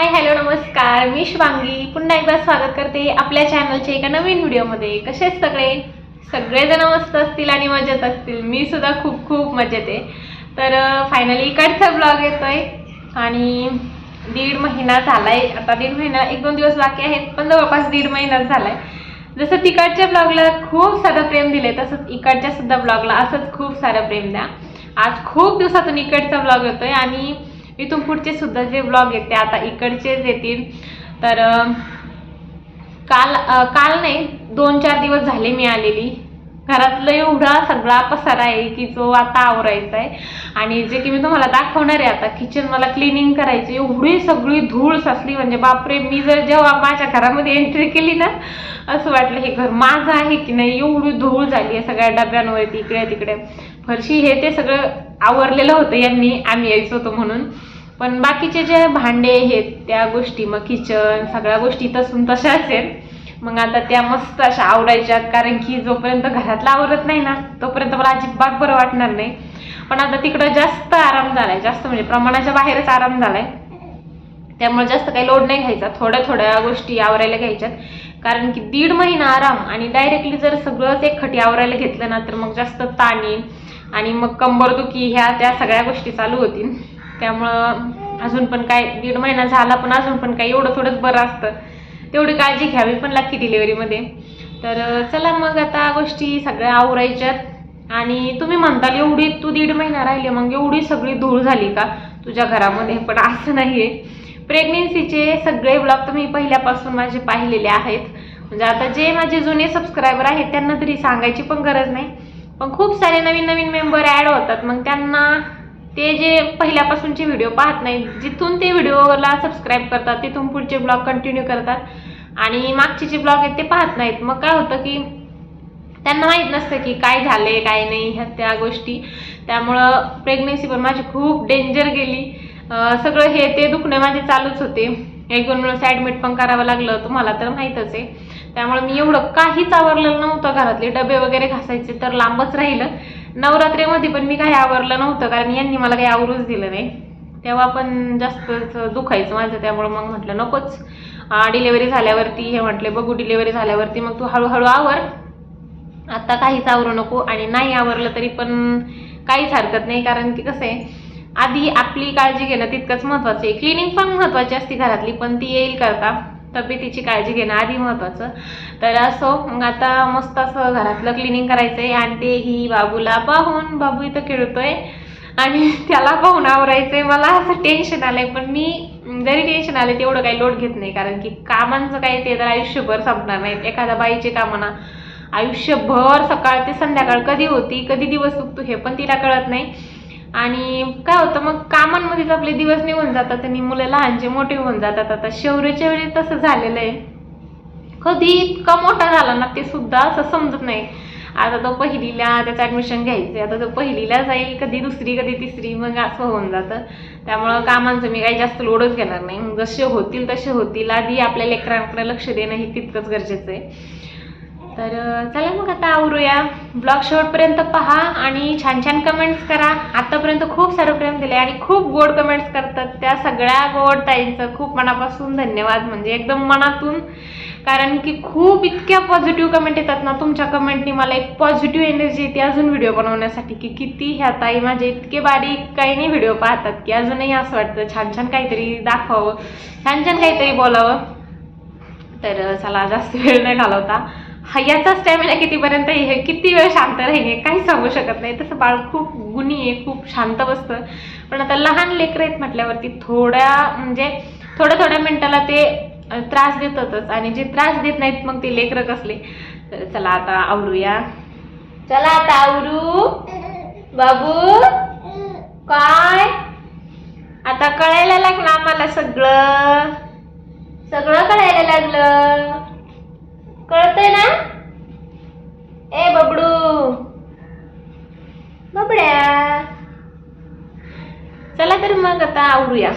Hi hello नमस्कार. मी शुभांगी. पुन्हा एकदा स्वागत करते आपल्या चॅनलच्या एका नवीन व्हिडिओमध्ये कसेच सगळे? सगळेजण मस्त असतील आणि मजेत असतील. मी सुद्धा खूप खूप मजेत आहे. तर फायनली इकडचा ब्लॉग येतो आहे आणि दीड महिना झाला आहे आता दीड महिना एक दोन दिवस बाकी आहेत पण जवळपास दीड महिना आहे जसं तिकडच्या ब्लॉगला खूप सारं प्रेम दिले तसंच इकडच्या सुद्धा ब्लॉगला असंच खूप सारं प्रेम द्या. आज खूप दिवसातून इकडचा ब्लॉग येतो आहे आणि इथून पुढचे सुद्धा जे ब्लॉग आहेत ते आता इकडचेच येतील. तर काल काल नाही दोन चार दिवस झाले मी आलेली. घरातलं एवढा सगळा पसारा आहे की जो आता आवरायचा आहे आणि जे की मी तुम्हाला दाखवणार आहे आता किचन मला क्लिनिंग करायची एवढी सगळी धूळ साचली. म्हणजे बापरे मी जर जेव्हा माझ्या घरामध्ये एंट्री केली ना असं वाटलं हे घर माझं आहे की नाही? एवढी धूळ झाली आहे सगळ्या डब्यांवरती इकडे तिकडे. फरशी हे ते सगळं आवरलेलं होतं यांनी आम्ही यायचो होतो म्हणून. पण बाकीचे जे भांडे आहेत त्या गोष्टी मग किचन सगळ्या गोष्टी तसून तशा असेल मग आता त्या मस्त अशा आवडायच्या कारण की जोपर्यंत घरातला आवरत नाही ना तोपर्यंत मला अजिबात बरं वाटणार नाही. पण आता तिकडं जास्त आराम झालाय जास्त म्हणजे प्रमाणाच्या बाहेरच आराम झालाय. त्यामुळे जास्त काही लोड नाही घ्यायचा थोड्या थोड्या गोष्टी आवरायला घ्यायच्यात. कारण की दीड महिना आराम आणि डायरेक्टली जर सगळंच एक खटी आवरायला घेतलं ना तर मग जास्त ताण येईल आणि मग कंबरदुखी ह्या त्या सगळ्या गोष्टी चालू होतील. त्यामुळं अजून पण काय दीड महिना झाला पण अजून पण काय एवढं थोडंच बरं असतं. तेवढी काळजी घ्यावी पण लागते डिलिव्हरीमध्ये तर चला मग आता गोष्टी सगळ्या आवरायच्यात. आणि तुम्ही म्हणताल एवढी तू दीड महिना राहिली मग एवढी सगळी धूळ झाली का? तुझ्या घरामध्ये पण असं नाही आहे प्रेग्नेन्सीचे सगळे ब्लॉग तुम्ही पहिल्यापासून माझे पाहिलेले आहेत. म्हणजे आता जे माझे जुने सबस्क्रायबर आहेत त्यांना तरी सांगायची पण गरज नाही. पण खूप सारे नवीन नवीन मेंबर ॲड होतात. मग त्यांना ते जे पहिल्यापासूनचे व्हिडिओ पाहत नाही जिथून ते व्हिडिओला सबस्क्राईब करतात तिथून पुढचे ब्लॉग कंटिन्यू करतात. आणि मागचे जे ब्लॉग आहेत ते पाहत नाहीत. मग काय होतं की त्यांना माहीत नसतं की काय झालंय काय नाही ह्या त्या गोष्टी. त्यामुळं प्रेग्नेन्सी पण माझी खूप डेंजर गेली. सगळं हे ते दुखणे माझे चालूच होते. एक दोन वेळेस ॲडमिट पण करावं लागलं तुम्हाला तर माहीतच आहे. त्यामुळे मी एवढं काहीच आवरलेलं नव्हतं घरातले डबे वगैरे घासायचे तर लांबच राहिलं. नवरात्रीमध्ये पण मी काही आवरलं नव्हतं कारण यांनी मला काही आवरूच दिलं नाही. तेव्हा पण जास्तच दुखायचं माझं त्यामुळं मग म्हटलं नकोच. डिलेवरी झाल्यावरती हे म्हटले बघू डिलेवरी झाल्यावरती मग तू हळूहळू आवर. आता काहीच आवरू नको आणि नाही आवरलं तरी पण काहीच हरकत नाही कारण की कसं आहे आधी आपली काळजी घेणं तितकंच महत्त्वाचं आहे. क्लिनिंग पण महत्त्वाची असते घरातली पण ती येईल करता. तब्येतीची काळजी घेणं आधी महत्त्वाचं तर असो मग आता मस्त असं घरातलं क्लिनिंग करायचं आहे आणि ते ही बाबूला पाहून बाबू इथं खेळतोय. आणि त्याला पाहून आवरायचंय. मला असं टेन्शन आलंय पण मी जरी टेन्शन आले तेवढं काही लोड घेत नाही. कारण की कामांचं काही ते तर आयुष्यभर संपणार नाहीत. एखाद्या बाईचे कामांना आयुष्यभर सकाळ ते संध्याकाळ कधी होती कधी दिवस चुकतो हे पण तिला कळत नाही. आणि काय होतं मग कामांमध्येच आपले दिवस निघून जातात आणि मुलं लहानचे मोठे होऊन जातात. आता शौर्याच्या वेळी तसं झालेलं आहे. कधी इतका मोठा झाला ना ते सुद्धा असं समजत नाही. आता तो पहिलीला त्याचं ॲडमिशन घ्यायचं आता तो पहिलीला जाईल कधी दुसरी कधी तिसरी मग असं होऊन जातं. त्यामुळं कामांचं मी काही जास्त लोडच घेणार नाही. जसे होतील तसे होतील. आधी आपल्या लेकरांकडे लक्ष देणं हे तितकंच गरजेचं आहे. तर चला मग आता आवरूया. ब्लॉग शेवटपर्यंत पहा आणि छान छान कमेंट्स करा. आतापर्यंत खूप सारं प्रेम दिले आणि खूप गोड कमेंट्स करतात त्या सगळ्या गोड ताईंचं. खूप मनापासून धन्यवाद. म्हणजे एकदम मनातून. कारण की खूप इतक्या पॉझिटिव्ह कमेंट येतात ना तुमच्या कमेंटनी मला एक पॉझिटिव्ह एनर्जी येते अजून व्हिडिओ बनवण्यासाठी. की किती ह्या ताई माझे इतके बारीक काही नाही व्हिडिओ पाहतात की अजूनही असं वाटतं छान छान काहीतरी दाखवावं. छान छान काहीतरी बोलावं. तर चला जास्त वेळ नाही घालवता. याचा स्टॅमिना कितीपर्यंत हे किती वेळ शांत राहील हे काही सांगू शकत नाही. तसं बाळ खूप गुणी आहे खूप शांत बसतं. पण आता लहान लेकरं आहेत म्हटल्यावरती थोड्या म्हणजे थोड्या थोड्या मिनिटाला ते त्रास देतातच. आणि जे त्रास देत नाहीत मग ते लेकरं कसले? तर चला आता आवरूया चला आता आवरू. बाबू काय? आता कळायला लागलं आम्हाला सगळं. सगळं कळायला लागलं. कळतंय ना? ए बबडू. बबड्या. चला तर मग आता आवरूया.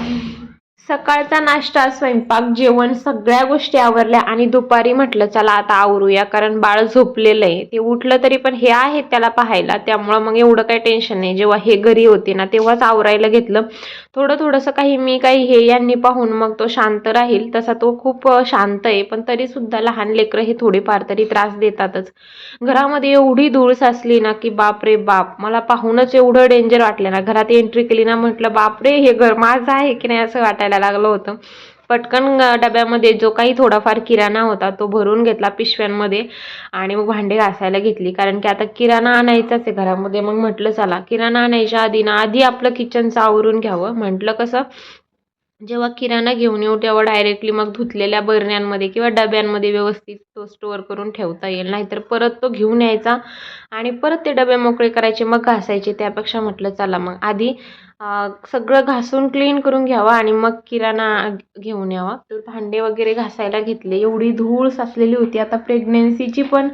सकाळचा नाश्ता स्वयंपाक जेवण सगळ्या गोष्टी आवरल्या आणि दुपारी म्हटलं चला आता आवरूया कारण बाळ झोपलेलं आहे. ते उठलं तरी पण हे आहे त्याला पाहायला. त्यामुळं मग एवढं काही टेन्शन नाही. जेव्हा हे घरी होते ना तेव्हाच आवरायला घेतलं. थोडं थोडंसं काही मी काही हे यांनी पाहून मग तो शांत राहील. तसा तो खूप शांत आहे. पण तरीसुद्धा लहान लेकरं हे थोडेफार तरी त्रास देतातच. घरामध्ये एवढी धूळ साचली ना की बाप रे बाप मला पाहूनच एवढं डेंजर वाटलं ना. घरात एंट्री केली ना म्हटलं बाप रे हे घर माझं आहे की नाही? असं वाटायला लागलं होतं. पटकन डब्यामध्ये जो काही थोडाफार किराणा होता तो भरून घेतला पिशव्यांमध्ये आणि मग भांडे घासायला घेतली. कारण की आता किराणा आणायचाच आहे घरामध्ये. मग म्हटलं चला किराणा आणायच्या आधी ना आधी आपलं किचनचं आवरून घ्यावं. म्हटलं कसं? जेव्हा किराणा घेऊन येऊ तेव्हा डायरेक्टली मग धुतलेल्या बरण्यांमध्ये किंवा डब्यांमध्ये व्यवस्थित तो स्टोअर करून ठेवता येईल. नाहीतर परत तो घेऊन यायचा आणि परत ते डबे मोकळे करायचे मग घासायचे. त्यापेक्षा म्हटलं चला मग आधी सगळं घासून क्लीन करून घ्यावा आणि मग किराणा घेऊन यावा. तर भांडे वगैरे घासायला घेतले. एवढी धूळ साचलेली होती. आता प्रेग्नेन्सीची पण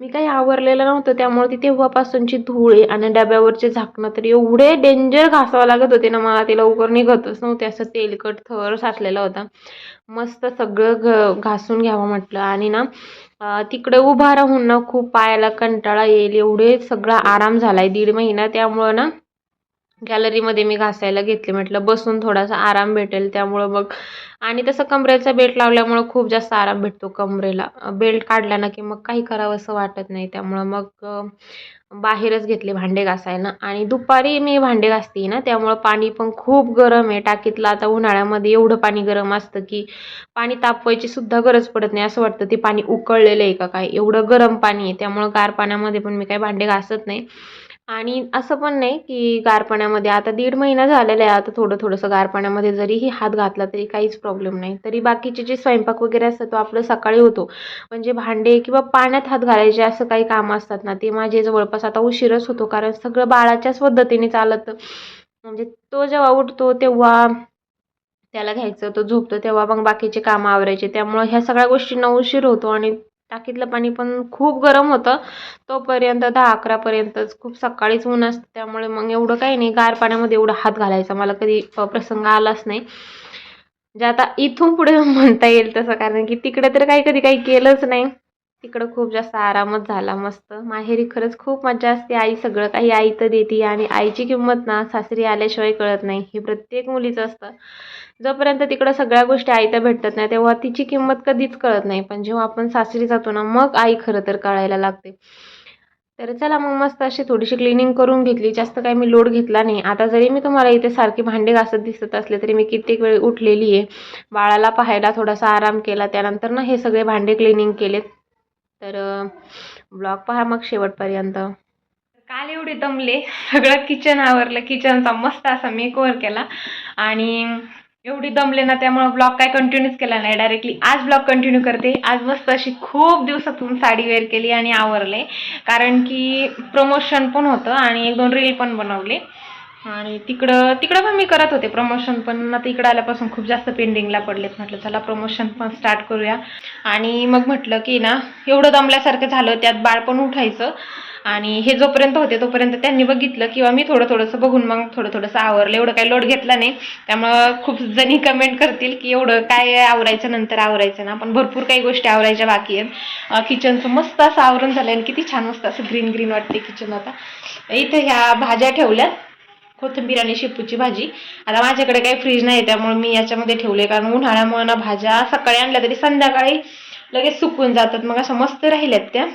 मी काही आवरलेलं नव्हतं त्यामुळे ती तेव्हापासूनची धुळे आणि डब्यावरचे झाकणं तर एवढे डेंजर घासावं लागत होते ना मला ते लवकर निघतच नव्हते. असं तेलकट थर साचलेला होता. मस्त सगळं घ घासून घ्यावं म्हटलं आणि ना तिकडे उभा राहून ना खूप पायाला कंटाळा येईल एवढे सगळा आराम झाला आहे दीड महिना. त्यामुळं ना गॅलरीमध्ये मी घासायला घेतले. म्हटलं बसून थोडासा आराम भेटेल त्यामुळं मग आणि तसं कमरेचा बेल्ट लावल्यामुळं खूप जास्त आराम भेटतो कमरेला. बेल्ट काढला ना की मग काही करावं असं वाटत नाही. त्यामुळं मग बाहेरच घेतले भांडे घासायला. आणि दुपारी मी भांडे घासते ना त्यामुळं पाणी पण खूप गरम आहे. टाकीतलं आता उन्हाळ्यामध्ये एवढं पाणी गरम असतं की पाणी तापवायची सुद्धा गरज पडत नाही. असं वाटतं ते पाणी उकळलेलं आहे का काय? एवढं गरम पाणी आहे. त्यामुळं गार पाण्यामध्ये पण मी काही भांडे घासत नाही. आणि असं पण नाही की गार पाण्यामध्ये आता दीड महिना झालेला आहे आता थोडं थोडंसं गार पाण्यामध्ये जरीही हात घातला तरी काहीच प्रॉब्लेम नाही. तरी बाकीचे जे स्वयंपाक वगैरे असतात तो आपलं सकाळी होतो. म्हणजे भांडे किंवा पाण्यात हात घालायचे असं काही कामं असतात ना ते माझे जवळपास आता उशीरच होतो कारण सगळं बाळाच्याच पद्धतीने चालत. म्हणजे तो जेव्हा उठतो तेव्हा त्याला घ्यायचं तो झोपतो तेव्हा मग बाकीचे कामं आवरायचे. त्यामुळं ह्या सगळ्या गोष्टींना उशीर होतो आणि टाकीतलं पाणी पण खूप गरम होतं. तोपर्यंत दहा अकरापर्यंतच खूप सकाळीच ऊन असतं त्यामुळे मग एवढं काही नाही. गार पाण्यामध्ये एवढा हात घालायचा. मला कधी प्रसंग आलाच नाही. जे आता इथून पुढे म्हणता येईल तसं कारण की तिकडे तर काही कधी काही केलंच नाही. तिकडं खूप जास्त आरामच झाला मस्त. माहेरी खरंच खूप मजा असते. आई सगळं काही आई तर देते आणि आईची किंमत ना सासरी आल्याशिवाय कळत नाही. हे प्रत्येक मुलीचं असतं. जोपर्यंत तिकडं सगळ्या गोष्टी आयत्या भेटत नाही तेव्हा तिची किंमत कधीच कळत नाही. पण जेव्हा आपण सासरी जातो ना मग आई खरं तर कळायला लागते. तर चला मग मस्त अशी थोडीशी क्लिनिंग करून घेतली. जास्त काही मी लोड घेतला नाही. आता जरी मी तुम्हाला इथे सारखे भांडे घासत दिसत असले तरी मी कित्येक वेळ उठलेली आहे. बाळाला पाहायला थोडासा आराम केला. त्यानंतर ना हे सगळे भांडे क्लिनिंग केलेत. तर ब्लॉग पहा मग शेवटपर्यंत. काल एवढे दमले. सगळं किचन आवरलं. किचनचा मस्त असा मेकओव्हर केला. आणि एवढी दमले ना त्यामुळं ब्लॉग काय कंटिन्यूच केला नाही. डायरेक्टली आज ब्लॉग कंटिन्यू करते. आज मस्त अशी खूप दिवसातून साडी वेअर केली आणि आवरले. कारण की प्रमोशन पण होतं आणि एक दोन रील पण बनवले. आणि तिकडं तिकडं पण मी करत होते प्रमोशन पण आता इकडं आल्यापासून खूप जास्त पेंडिंगला पडलेत म्हटलं चला प्रमोशन पण स्टार्ट करूया. आणि मग म्हटलं की ना एवढं दमल्यासारखं झालं त्यात बाळ पण उठायचं. आणि हे जोपर्यंत होते तोपर्यंत त्यांनी बघितलं किंवा मी थोडं थोडंसं बघून मग थोडं थोडंसं आवरलं. एवढं काही लोड घेतला नाही. त्यामुळं खूप जणी कमेंट करतील की एवढं काय आवरायचं नंतर आवरायचं ना. पण भरपूर काही गोष्टी आवरायच्या बाकी आहेत. किचनचं मस्त असं आवरण झालं आणि किती छान मस्त असं ग्रीन ग्रीन वाटते किचन आता. इथं ह्या भाज्या ठेवल्यात. कोथिंबीर आणि शेपूची भाजी. आता माझ्याकडे काही फ्रीज नाही त्यामुळे मी याच्यामध्ये ठेवले कारण उन्हाळ्यामुळे ना भाज्या सकाळी आणल्या तरी संध्याकाळी लगेच सुकून जातात. मग असं मस्त राहिल्यात त्या.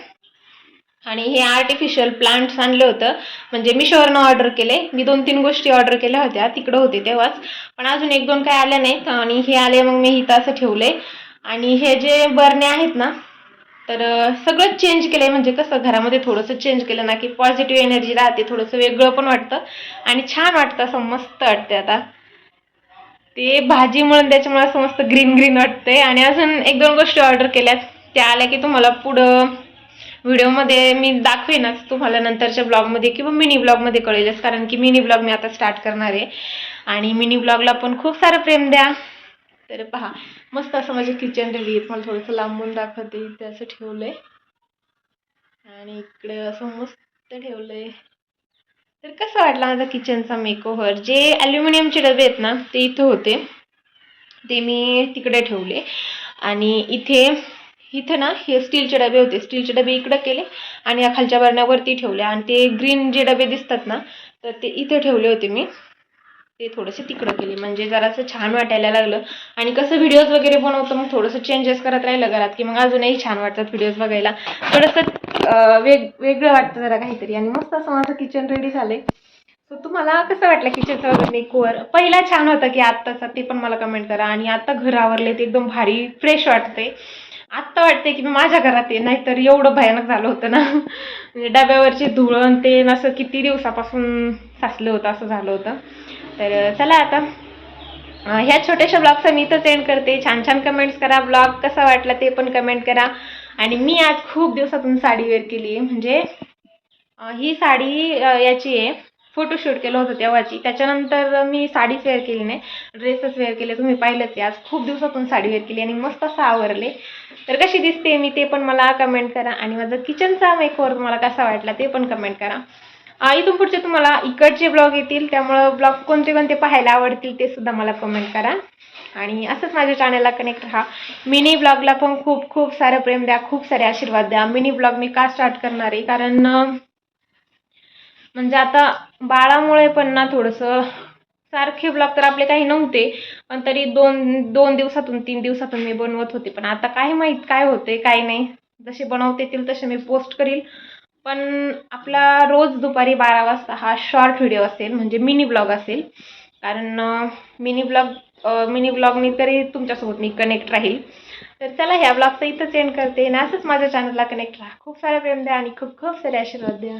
आणि हे आर्टिफिशियल प्लांट्स आणलं होतं. म्हणजे मी शहरनं ऑर्डर केले मी दोन तीन गोष्टी ऑर्डर केल्या होत्या. तिकडं होते तेव्हाच. पण अजून एक दोन काय आल्या नाहीत. आणि हे आले मग मी इथं असं ठेवले आणि हे जे बरणे आहेत ना तर सगळं चेंज केलं आहे म्हणजे कसं घरामध्ये थोडंसं चेंज केलं ना की पॉझिटिव्ह एनर्जी राहते थोडंसं वेगळं पण वाटतं. आणि छान वाटतं असं मस्त वाटते आता. ते भाजी म्हणून त्याच्यामुळे असं मस्त ग्रीन ग्रीन वाटतंय. आणि अजून एक दोन गोष्टी ऑर्डर केल्यात. त्या आल्या की तुम्हाला पुढं व्हिडिओमध्ये मी दाखवेनच तुम्हाला नंतरच्या ब्लॉगमध्ये किंवा मिनी ब्लॉगमध्ये कळेलच. कारण की मिनी ब्लॉग मी आता स्टार्ट करणार आहे. आणि मिनी ब्लॉगला पण खूप सारं प्रेम द्या. तर पहा मस्त असं माझे किचन रेडी आहे मला थोडंसं लांबून दाखवते. इथे असं ठेवलं आहे आणि इकडे असं मस्त ठेवलं आहे तर कसं वाटलं माझा किचनचा मेकओव्हर जे ॲल्युमिनियमचे डबे आहेत ना ते इथं होते. ते मी तिकडे ठेवले. आणि इथे इथं ना हे स्टीलचे डबे होते. स्टीलचे डबे इकडं केले आणि या खालच्या बरण्यावरती ठेवले. आणि ते ग्रीन जे डबे दिसतात ना तर ते इथे ठेवले होते मी. ते थोडेसे तिकडं केले म्हणजे जरासं छान वाटायला लागलं. आणि कसं व्हिडिओज वगैरे बनवतो मग थोडंसं चेंजेस करत राहिलं घरात की मग अजूनही छान वाटतात व्हिडिओज बघायला. थोडंसं वेग वेगळं वाटतं जरा काहीतरी. आणि मस्त असं माझं किचन रेडी झालंय. सो तुम्हाला कसं वाटलं किचनचं वगैरे मेकओवर पहिला छान होता की आत्ताचा ते पण मला कमेंट करा. आणि आता घर आवरले ते एकदम भारी फ्रेश वाटते आत्ता वाटते की मी माझ्या घरात आहे नाहीतर एवढं भयानक झालं होतं ना. म्हणजे डब्यावरची धुळण ते असं किती दिवसापासून साचलं होतं असं झालं होतं. तर चला आता. ह्या छोट्याशा ब्लॉगचा मी इथंच एंड करते. छान छान कमेंट्स करा. ब्लॉग कसा वाटला ते पण कमेंट करा. आणि मी आज खूप दिवसातून साडी वेअर केली आहे म्हणजे ही साडी याची आहे. फोटोशूट केलं होतं तेव्हाची. त्याच्यानंतर मी साडीच वेअर केली नाही. ड्रेसच वेअर केले. तुम्ही पाहिलंच आहे. आज खूप दिवसातून साडी वेअर केली आणि मस्त असं आवरले. तर कशी दिसते मी ते पण मला कमेंट करा. आणि माझं किचनचा मेकओवर तुम्हाला कसा वाटला ते पण कमेंट करा. आई इथून पुढचे तुम्हाला इकडचे ब्लॉग येतील त्यामुळं ब्लॉग कोणते कोणते पाहायला आवडतील ते सुद्धा मला कमेंट करा. आणि असंच माझ्या चॅनलला कनेक्ट राहा. मिनी ब्लॉगला पण खूप खूप सारं प्रेम द्या खूप सारे आशीर्वाद द्या. मिनी ब्लॉग मी का स्टार्ट करणार आहे? कारण म्हणजे आता बाळामुळे पण ना थोडंसं सारखे ब्लॉग तर आपले काही नव्हते पण तरी दोन दोन दिवसातून तीन दिवसातून मी बनवत होते. पण आता काय माहीत काय होते काय नाही. जसे बनवते येतील तसे मी पोस्ट करील. पण आपला रोज दुपारी बारा वाजता हा शॉर्ट व्हिडिओ असेल म्हणजे मिनी ब्लॉग असेल. कारण मिनी ब्लॉग मिनी ब्लॉगनी तरी तुमच्यासोबत मी कनेक्ट राहील. तर चला ह्या ब्लॉगचं इथंच एंड करते. आणि असंच माझ्या चॅनलला कनेक्ट राहा. खूप सारे प्रेम द्या आणि खूप खूप सारे आशीर्वाद द्या.